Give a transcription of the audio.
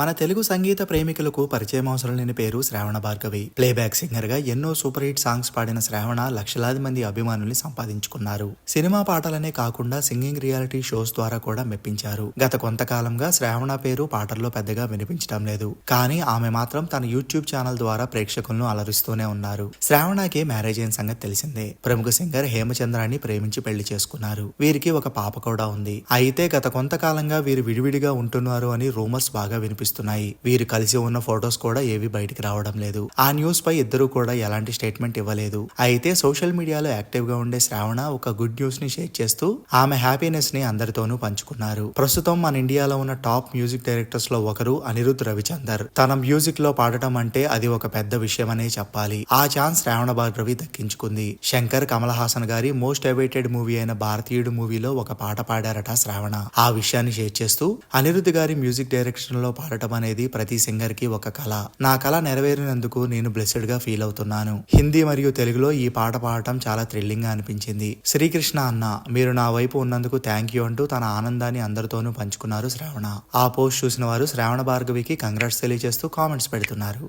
మన తెలుగు సంగీత ప్రేమికులకు పరిచయం అవసరం లేని పేరు శ్రావణ భార్గవి. ప్లేబ్యాక్ సింగర్గా ఎన్నో సూపర్ హిట్ సాంగ్స్ పాడిన శ్రావణ లక్షలాది మంది అభిమానుల్ని సంపాదించుకున్నారు. సినిమా పాటలనే కాకుండా సింగింగ్ రియాలిటీ షోస్ ద్వారా కూడా మెప్పించారు. గత కొంతకాలంగా శ్రావణ పేరు పాటల్లో పెద్దగా వినిపించడం లేదు. కానీ ఆమె మాత్రం తన యూట్యూబ్ ఛానల్ ద్వారా ప్రేక్షకులను అలరిస్తూనే ఉన్నారు. శ్రావణకి మ్యారేజ్ అయిన సంగతి తెలిసిందే. ప్రముఖ సింగర్ హేమచంద్రాన్ని ప్రేమించి పెళ్ళి చేసుకున్నారు. వీరికి ఒక పాప కూడా ఉంది. అయితే గత కొంతకాలంగా వీరు విడివిడిగా ఉంటున్నారు అని రూమర్స్ బాగా కనిపిస్తున్నాయి. వీరు కలిసి ఉన్న ఫొటోస్ కూడా ఏవి బయటికి రావడం లేదు. ఆ న్యూస్ పై ఇద్దరు కూడా ఎలాంటి స్టేట్మెంట్ ఇవ్వలేదు. అయితే సోషల్ మీడియాలో యాక్టివ్గా ఉండే శ్రావణ ఒక గుడ్ న్యూస్ని షేర్ చేస్తూ ఆమె హ్యాపీనెస్ని అందరితోనూ పంచుకున్నారు. ప్రస్తుతం మన ఇండియాలో ఉన్న టాప్ మ్యూజిక్ డైరెక్టర్స్లో ఒకరు అనిరుద్ రవిచందర్. తన మ్యూజిక్లో పాడటం అంటే అది ఒక పెద్ద విషయమనే చెప్పాలి. ఆ ఛాన్స్ శ్రావణ భార్గవి దక్కించుకుంది. శంకర్ కమల్ హాసన్ గారి మోస్ట్ అవైటెడ్ మూవీ అయిన భారతీయుడు మూవీలో ఒక పాట పాడారట శ్రావణ. ఆ విషయాన్ని షేర్ చేస్తూ అనిరుద్ గారి మ్యూజిక్ డైరెక్షన్లో పాడటం అనేది ప్రతి సింగర్కి ఒక కళ. నా కళ నెరవేరినందుకు నేను బ్లెస్డ్గా ఫీల్ అవుతున్నాను. హిందీ మరియు తెలుగులో ఈ పాట పాడటం చాలా థ్రిల్లింగ్గా అనిపించింది. శ్రీకృష్ణ అన్న మీరు నా వైపు ఉన్నందుకు థ్యాంక్ యూ అంటూ తన ఆనందాన్ని అందరితోనూ పంచుకున్నారు శ్రావణ. ఆ పోస్ట్ చూసిన వారు శ్రావణ భార్గవికి కంగ్రాట్స్ తెలియజేస్తూ కామెంట్స్ పెడుతున్నారు.